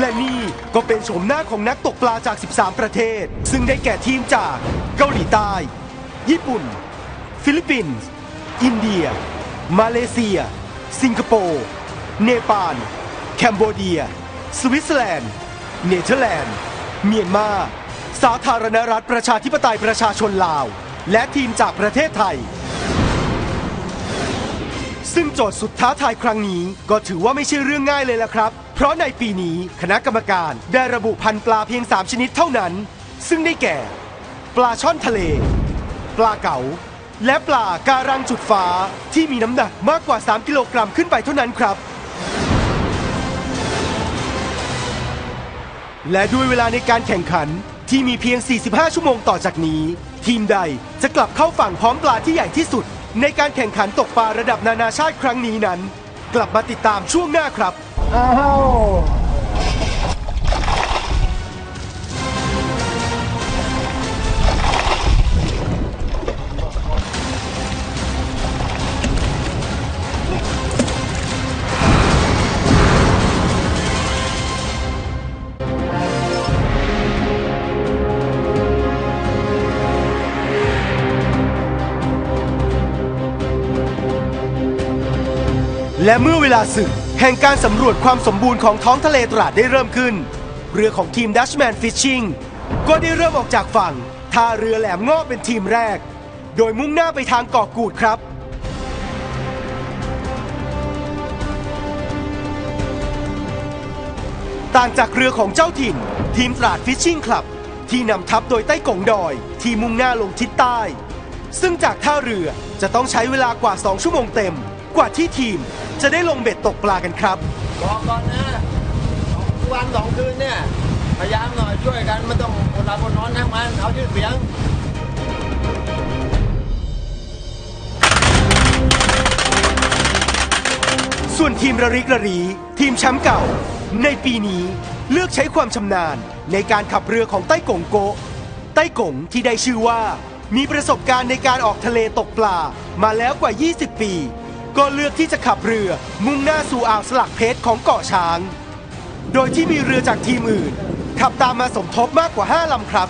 และนี่ก็เป็นโฉมหน้าของนักตกปลาจาก 13 ประเทศ ซึ่งได้แก่ทีมจากเกาหลีใต้ ญี่ปุ่น ฟิลิปปินส์ อินเดีย มาเลเซีย สิงคโปร์ เนปาล แคนเบเดีย สวิตเซอร์แลนด์ เนเธอร์แลนด์ เมียนมา สาธารณรัฐประชาธิปไตยประชาชนลาว และทีมจากประเทศไทย ซึ่งโจทย์สุดท้าทายครั้งนี้ก็ถือว่าไม่ใช่เรื่องง่ายเลยละครับ เพราะในปีนี้คณะกรรมการได้ระบุพันธุ์ปลาเพียง 3 ชนิดเท่านั้น ซึ่งได้แก่ ปลาช่อนทะเล ปลาเก๋า และปลาการังจุดฟ้าที่มีน้ำหนักมากกว่า 3 กิโลกรัมขึ้นไปเท่านั้นครับ และด้วยเวลาในการแข่งขันที่มีเพียง 45 ชั่วโมงต่อจากนี้ ทีมใดจะกลับเข้าฝั่งพร้อมปลาที่ใหญ่ที่สุด ในการแข่งขันตกปลาระดับนานาชาติครั้งนี้นั้น กลับมาติดตามช่วงหน้าครับ อ้าวและเมื่อเวลาศึก แห่งการสำรวจความสมบูรณ์ของท้องทะเลตราดได้เริ่มขึ้น เรือของทีม Dutchman Fishing ก็ได้เริ่มออกจากฝั่งท่าเรือแหลมงอเป็นทีมแรก โดยมุ่งหน้าไปทางเกาะกูดครับ ต่างจากเรือของเจ้าถิ่น ทีมตราดฟิชชิ่งคลับ ที่นำทัพโดยไต้กงดอย ที่มุ่งหน้าลงทิศใต้ ซึ่งจากท่าเรือจะต้องใช้เวลากว่า 2 ชั่วโมงเต็ม กว่าที่ทีม จะได้ลงเบ็ดตกปลากันครับบอกก่อนนะวันสองคืนเนี่ยพยายามหน่อยช่วยกันไม่ต้องอดหลับอดนอนทั้งวันเอาชื่อเสียงส่วนทีมระริกระรี ทีมแชมป์เก่า ในปีนี้เลือกใช้ความชำนาญในการขับเรือของไต้กงโกะไต้กงที่ได้ชื่อว่า มีประสบการณ์ในการออกทะเลตกปลามาแล้วกว่า 20 ปี ก็เลือกที่จะขับเรือมุ่งหน้าสู่อ่าวสลักเพชรของเกาะช้าง โดยที่มีเรือจากทีมอื่น ขับตามมาสมทบมากกว่า 5 ลำครับ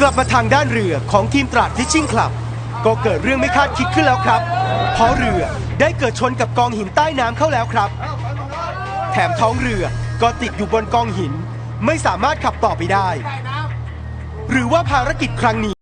กลับมาทางด้านเรือของทีมตราดฟิชชิ่งคลับ ก็เกิดเรื่องไม่คาดคิดขึ้นแล้วครับ เพราะเรือได้เกิดชนกับกองหินใต้น้ำเข้าแล้วครับ แถมท้องเรือ ก็ติดอยู่บนกองหิน ไม่สามารถขับต่อไปได้ หรือว่าภารกิจครั้งนี้